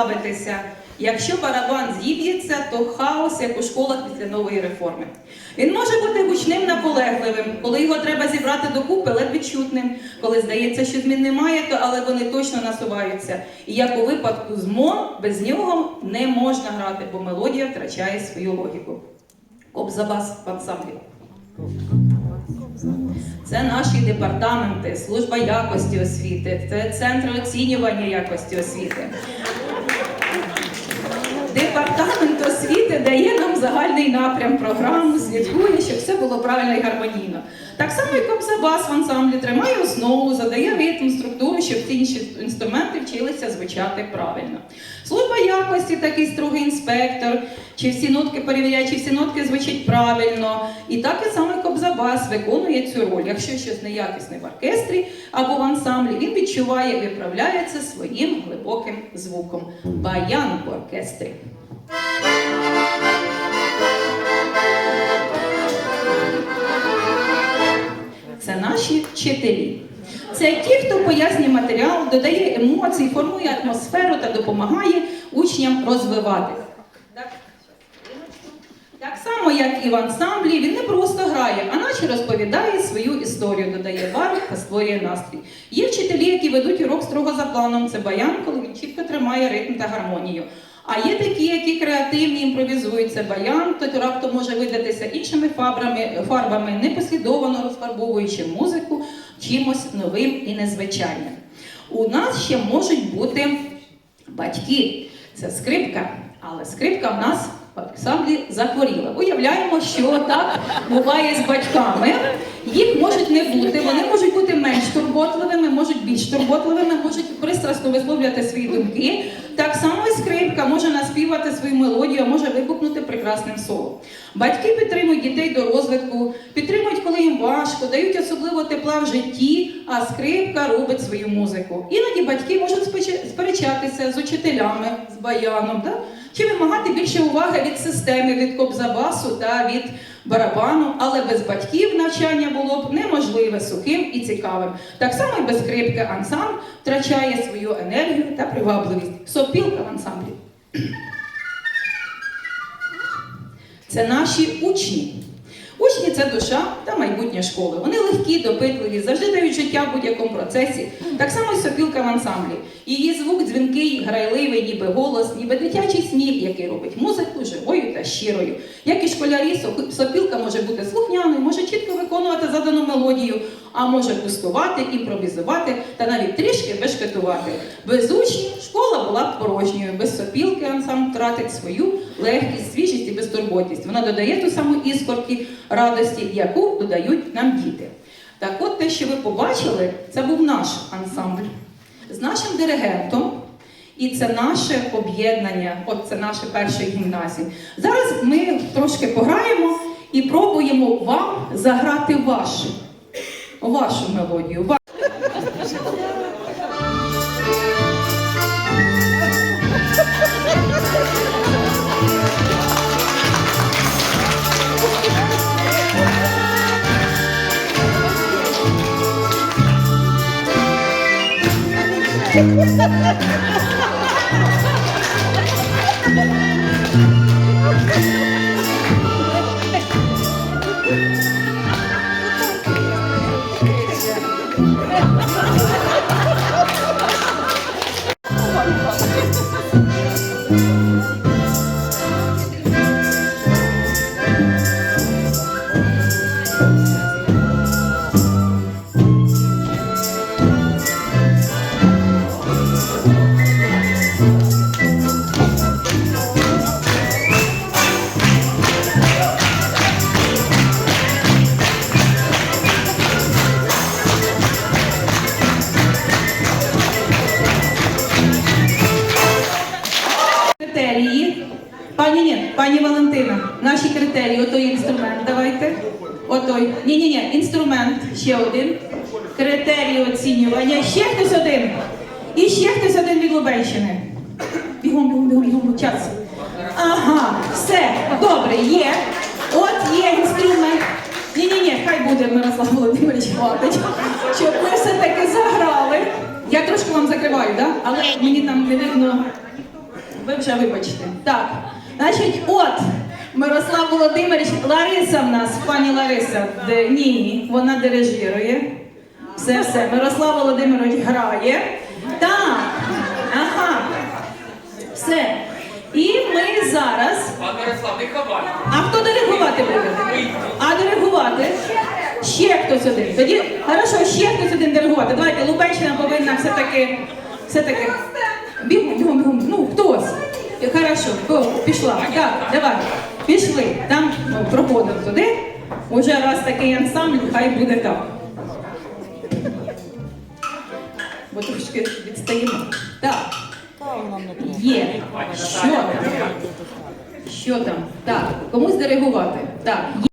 розслабитися. Якщо барабан зіб'ється, то хаос, як у школах після нової реформи. Він може бути гучним наполегливим, коли його треба зібрати докупи, ледь відчутним. Коли здається, що змін немає, то але вони точно насуваються. І як у випадку з мо, без нього не можна грати, бо мелодія втрачає свою логіку. Кобзабас в ансамблі. Це наші департаменти, служба якості освіти, це центр оцінювання якості освіти. Загальний напрям програму, слідкує, щоб все було правильно і гармонійно. Так само, і Кобзабас в ансамблі тримає основу, задає ритм, структуру, щоб ці інші інструменти вчилися звучати правильно. Служба якості, такий строгий інспектор, чи всі нотки перевіряє, чи всі нотки звучать правильно. І так і саме Кобзабас виконує цю роль. Якщо щось неякісне в оркестрі або в ансамблі, він відчуває і виправляє це своїм глибоким звуком. Баян в оркестрі. Наші вчителі. Це ті, хто пояснює матеріал, додає емоцій, формує атмосферу та допомагає учням розвиватися. Так, само, як і в ансамблі, він не просто грає, а наче розповідає свою історію, додає барв та створює настрій. Є вчителі, які ведуть урок строго за планом. Це баян, коли він чітко тримає ритм та гармонію. А є такі, які креативні імпровізують. Це баян, то раптом може видатися іншими фарбами, фарбами, розфарбовуючи музику чимось новим і незвичайним. У нас ще можуть бути батьки. Це скрипка, але скрипка в нас ансамблі захворіла. Уявляємо, що так буває з батьками. Їх можуть не бути, вони можуть бути менш турботливими, можуть більш турботливими, можуть пристрасно висловлювати свої думки. Так само і скрипка може наспівати свою мелодію, може вибухнути прекрасним солом. Батьки підтримують дітей до розвитку, підтримують, коли їм важко, дають особливо тепла в житті, а скрипка робить свою музику. Іноді батьки можуть сперечатися з учителями, з баяном, да? Чи вимагати більше уваги від системи, від кобзабасу та від барабану, але без батьків навчання було б неможливе сухим і цікавим. Так само і без скрипки ансамбль втрачає свою енергію та привабливість. Сопілка в ансамблі. Це наші учні. Учні це душа та майбутнє школи. Вони легкі, допитливі, завжди дають життя в будь-якому процесі. Так само і сопілка в ансамблі. Її звук дзвінкий, грайливий, ніби голос, ніби дитячий сміх, який робить музику живою та щирою. Як і школярі, сопілка може бути слухняною, може чітко виконувати задану мелодію, а може пустувати, імпровізувати та навіть трішки бешкетувати. Без учнів школа була б порожньою. Без сопілки ансамбль втратить свою легкість, свіжість і безтурботність. Вона додає ту саму іскорки радості, яку додають нам діти. Так от те, що ви побачили, це був наш ансамбль з нашим диригентом. І це наше об'єднання, от це наше перша гімназія. Зараз ми трошки пограємо і пробуємо вам заграти вашу, вашу мелодію. Пані ні, пані Валентина, наші критерії, отой інструмент, давайте. Отой. Ні, ні, ні, інструмент, ще один. Критерії оцінювання. Ще хтось один. І ще хтось один від Лубенщини. Бігом, бігом, бігом, бігом, час. Ага, все, добре, є. От є інструмент. Ні, ні, ні, хай буде Мирослав Володимирович хватить. Щоб ми все-таки заграли. Я трошки вам закриваю. Да? Але мені там не видно. ви вже вибачте. Так, значить, от Мирослав Володимирович, Лариса в нас, пані Лариса, де, ні, вона дирижирує. Все, все. Мирослав Володимирович грає. Так, ага. Все. І ми зараз. Пан Мирослав, не ховай. А хто диригувати буде? А диригувати? Ще хтось один. Тоді, хорошо, ще хтось один диригувати. Давайте, Лубенщина повинна все-таки. Все-таки. Бігом, бігом, бігом. Ну, хтось. Е, Хорошо, пішла. Так, давай. Пішли. Там ну, проходимо туди. Уже раз такий ансамбль, хай буде так. Бо трошки відстаємо. Так. Є. Що там? Що там? Так, комусь диригувати. Так.